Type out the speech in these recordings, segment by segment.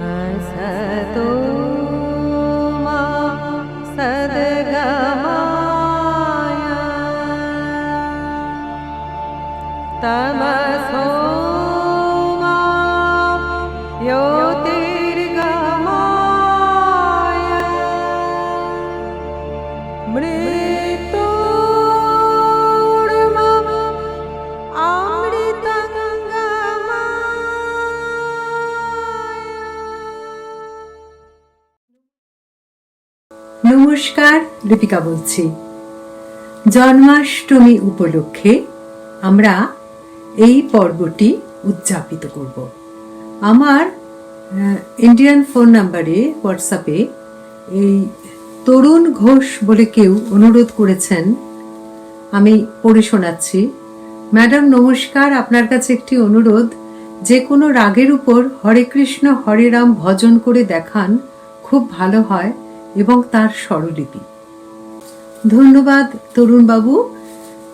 हसतो নমস্কার, দীপিকা বলছি। জন্মাষ্টমী উপলক্ষে আমরা এই পর্বটি উদযাপিত করব। আমার ইন্ডিয়ান ফোন নাম্বারে হোয়াটসঅ্যাপে এই তরুণ ঘোষ বলে কেউ অনুরোধ করেছেন, আমি পড়ে শোনাচ্ছি। ম্যাডাম, নমস্কার, আপনার কাছে একটি অনুরোধ। যে কোনো রাগের উপর হরে কৃষ্ণ, হরে রাম ভজন করে দেখান, খুব ভালো হয়। এবং তার স্বরলিপি। ধন্যবাদ তরুণবাবু।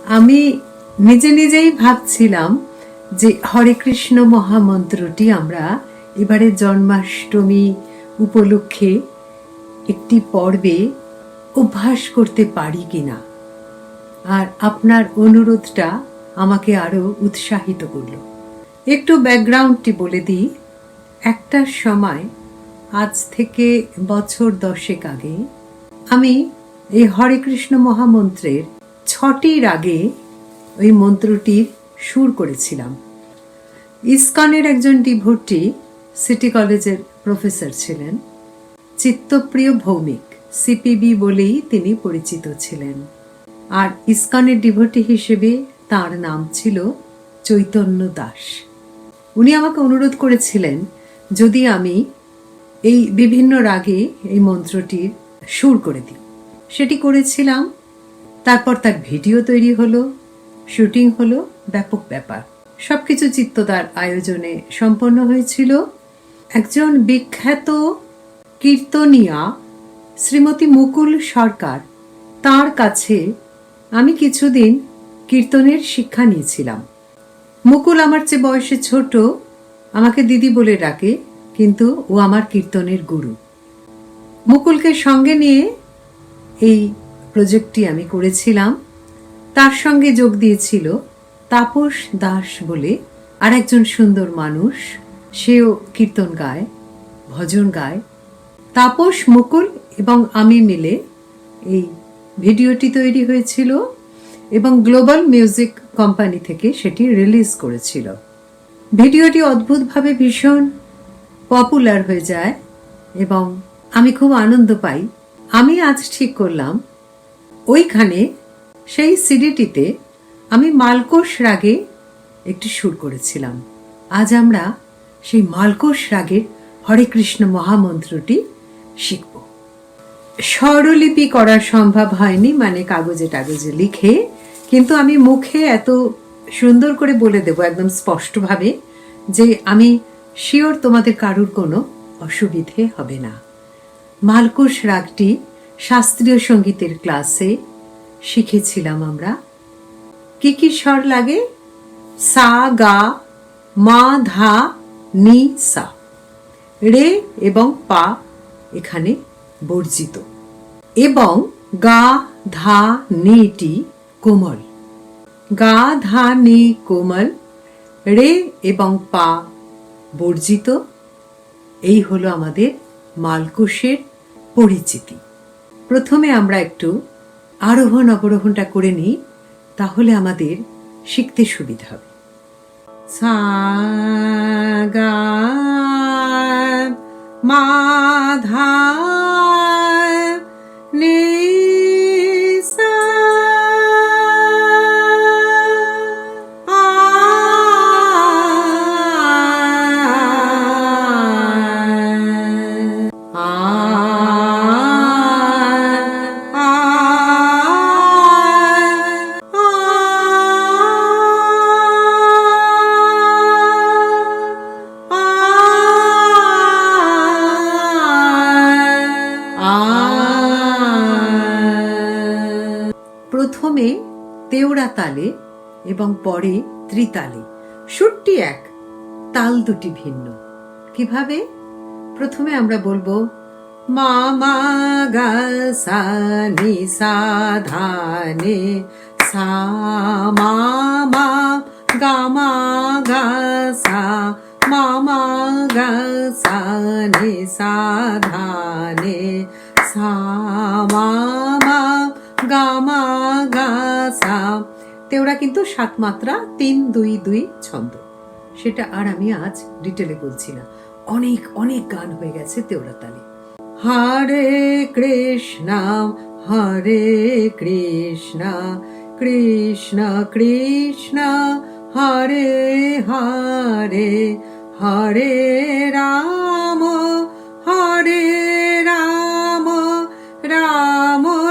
আমি নিজে নিজেই ভাবছিলাম যে হরে কৃষ্ণ মহামন্ত্রটি আমরা এবারে জন্মাষ্টমী উপলক্ষে একটি পর্বে অভ্যাস করতে পারি কিনা। আর আপনার অনুরোধটা আমাকে আরও উৎসাহিত করল। একটু ব্যাকগ্রাউন্ডটি বলে দিই। একটা সময় আজ থেকে বছর দশেক আগে আমি এই হরে কৃষ্ণ মহামন্ত্রের ছটি রাগে ওই মন্ত্রটির সুর করেছিলাম। ইসকনের একজন ডিভোটি সিটি কলেজের প্রফেসর ছিলেন। চিত্তপ্রিয় ভৌমিক, সিপিবি বলেই তিনি পরিচিত ছিলেন। আর ইসকনের ডিভোটি হিসেবে তার নাম ছিল চৈতন্য দাস। উনি আমাকে অনুরোধ করেছিলেন, যদি আমি এই বিভিন্ন রাগে এই মন্ত্রটির সুর করে দিই সেটি করেছিলাম, তারপর তার ভিডিও তৈরি হলো, শুটিং হলো, ব্যাপক ব্যাপার। সবকিছু চিত্তদার আয়োজনে সম্পন্ন হয়েছিল। একজন বিখ্যাত কীর্তনিয়া শ্রীমতী মুকুল সরকার, তার কাছে আমি কিছুদিন কীর্তনের শিক্ষা নিয়েছিলাম। মুকুল আমার চেয়ে বয়সে ছোট, আমাকে দিদি বলে ডাকে। কিন্তু ও আমার কীর্তনের গুরু। মুকুলকে সঙ্গে নিয়ে এই প্রজেক্টটি আমি করেছিলাম। তার সঙ্গে যোগ দিয়েছিল তাপস দাস বলে আর একজন সুন্দর মানুষ। সেও কীর্তন গায়, ভজন গায়। তাপস, মুকুল এবং আমি মিলে এই ভিডিওটি তৈরি হয়েছিল এবং গ্লোবাল মিউজিক কোম্পানি থেকে সেটি রিলিজ করেছিল। ভিডিওটি অদ্ভুতভাবে ভীষণ পপুলার হয়ে যায় এবং আমি খুব আনন্দ পাই। আমি আজ ঠিক করলাম। ওইখানে সেই সিডিটিতে আমি মালকোষ রাগে একটি সুর করেছিলাম। আজ আমরা সেই মালকোষ রাগের হরে কৃষ্ণ মহামন্ত্রটি শিখব। স্বরলিপি করা সম্ভব হয়নি মানে কাগজে টাগজে লিখে, কিন্তু আমি মুখে এত সুন্দর করে বলে দেব, একদম স্পষ্টভাবে, যে আমি শিওর তোমাদের কারুর কোনো অসুবিধে হবে না। মালকুশ রাগটি শাস্ত্রীয় সঙ্গীতের ক্লাসে শিখেছিলাম আমরা। কি কি স্বর লাগে? সা, গা, মা, ধা, নি, সা। রে এবং পা এখানে বর্জিত। এবং গা, ধা, নিটি কোমল। গা, ধা, নি, কোমল। রে এবং পা বর্জিত। এই হলো আমাদের মালকোষের পরিচিতি। প্রথমে আমরা একটু আরোহণ অবরোহণটা করে নিই, তাহলে আমাদের শিখতে সুবিধা হবে। সা গা মা তেওড়া তালে এবং পরে ত্রিতালে। সুরটি এক, তাল দুটি ভিন্ন। কীভাবে? প্রথমে আমরা বলব, মা মা গা সা নি সা ধা নে, সা মা মা গা মা গা সা, মা মা গা সা নি সা ধা নে, সা মা তেওরা কিন্তু সাত মাত্রা, তিন, দুই দুই ছন্দ। সেটা আর আমি আজ ডিটেলে বলছি না। অনেক অনেক গান হয়ে গেছে তেওরা তালে। হরে কৃষ্ণ হরে কৃষ্ণ কৃষ্ণ কৃষ্ণ, হরে হরে হরে রাম হরে রাম রাম।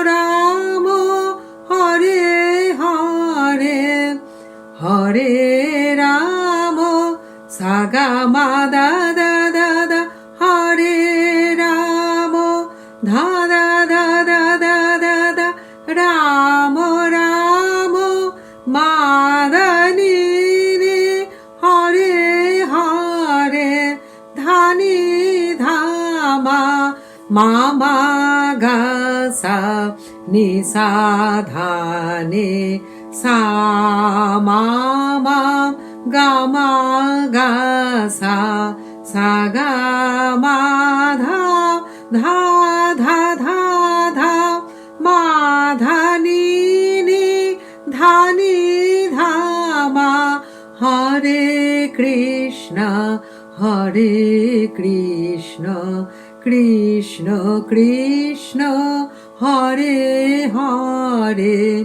রাম, সাগা মা দা দা দা দা, হরে রাম। ধা দা দা দা রাম রাম। মাদানি রে, হরে হরে, ধানি ধামা মামা গা সা নি। সা ধা নে সা মামা গা মা গা সা সা গা মা ধা ধা ধা ধা ধা মা ধানি নি ধানি ধামা হরে কৃষ্ণ হরে কৃষ্ণ কৃষ্ণ কৃষ্ণ হরে হরে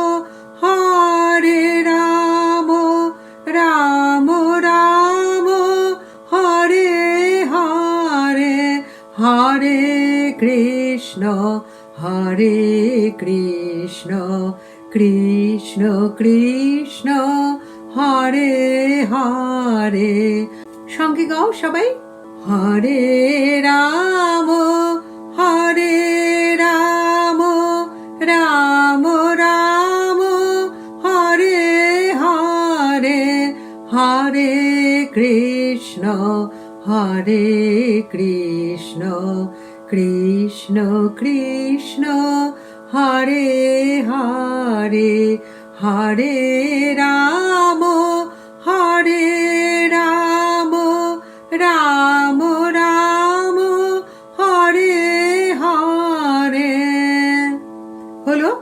কৃষ্ণ, হরে কৃষ্ণ কৃষ্ণ কৃষ্ণ, হরে হরে। সঙ্গে গাও সবাই। হরে রাম হরে রাম রাম রাম, হরে হরে হরে কৃষ্ণ হরে কৃষ্ণ। কৃষ্ণ কৃষ্ণ, হরে হরে হরে রাম হরে রাম রাম রাম, হরে হরে। হলো,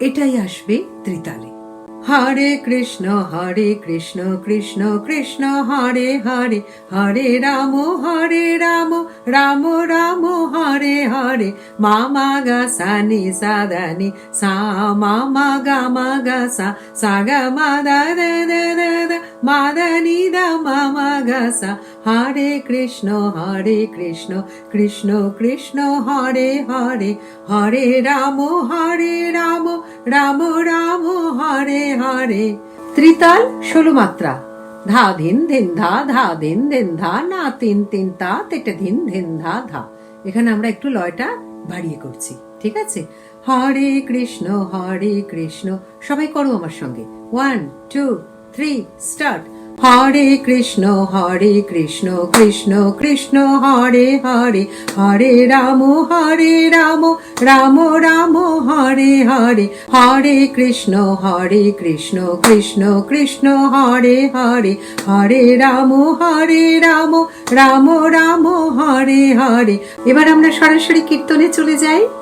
এটাই আসবে ত্রিতালে। हरे कृष्ण हरे कृष्ण कृष्ण कृष्ण हरे हरे हरे राम हरे राम राम राम हरे हरे मामा गा नी सा मा गा मा गासा सा गा दा दा मादा मा गा सा হরে কৃষ্ণ হরে কৃষ্ণ কৃষ্ণ কৃষ্ণ, হরে হরে হরে রাম হরে রাম রাম রাম, হরে হরে। ত্রিতাল ষোলো মাত্রা ধা, ধিন ধিন, ধা ধা, ধিন ধিন, ধা, না, তিন তিন, তা, তেটে, ধিন ধিন, ধা ধা। এখানে আমরা একটু লয়টা বাড়িয়ে করছি, ঠিক আছে? হরে কৃষ্ণ হরে কৃষ্ণ। সবাই করো আমার সঙ্গে। One two three start Hare Krishna Hare Krishna Krishna Krishna, Hare Hare Hare Ram Hare Ram Ram Ram, Hare Hare Hare Krishna Hare Krishna Krishna Krishna, Hare Hare Hare Ram Hare Ram Ram Ram, Hare Hare. এবার আমরা সরাসরি কীর্তনে চলে যাই।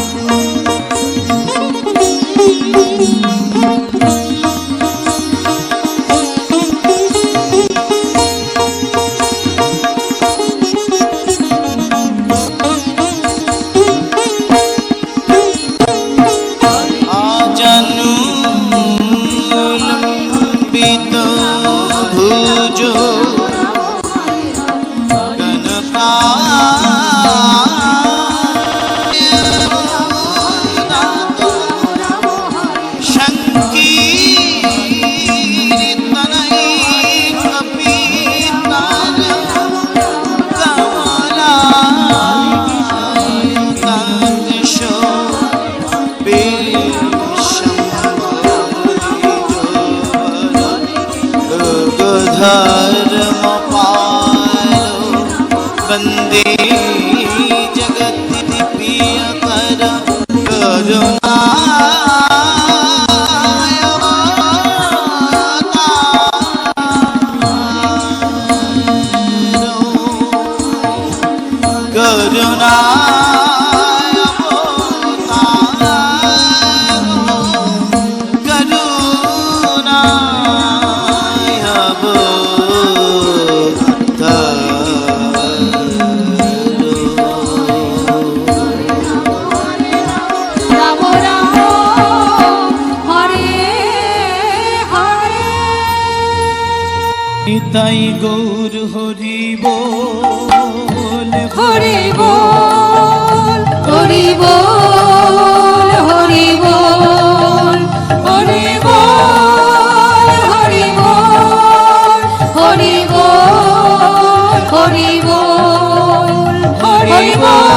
Boy, boy.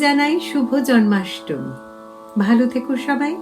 জানাই শুভ জন্মাষ্টমী। ভালো থেকো সবাই।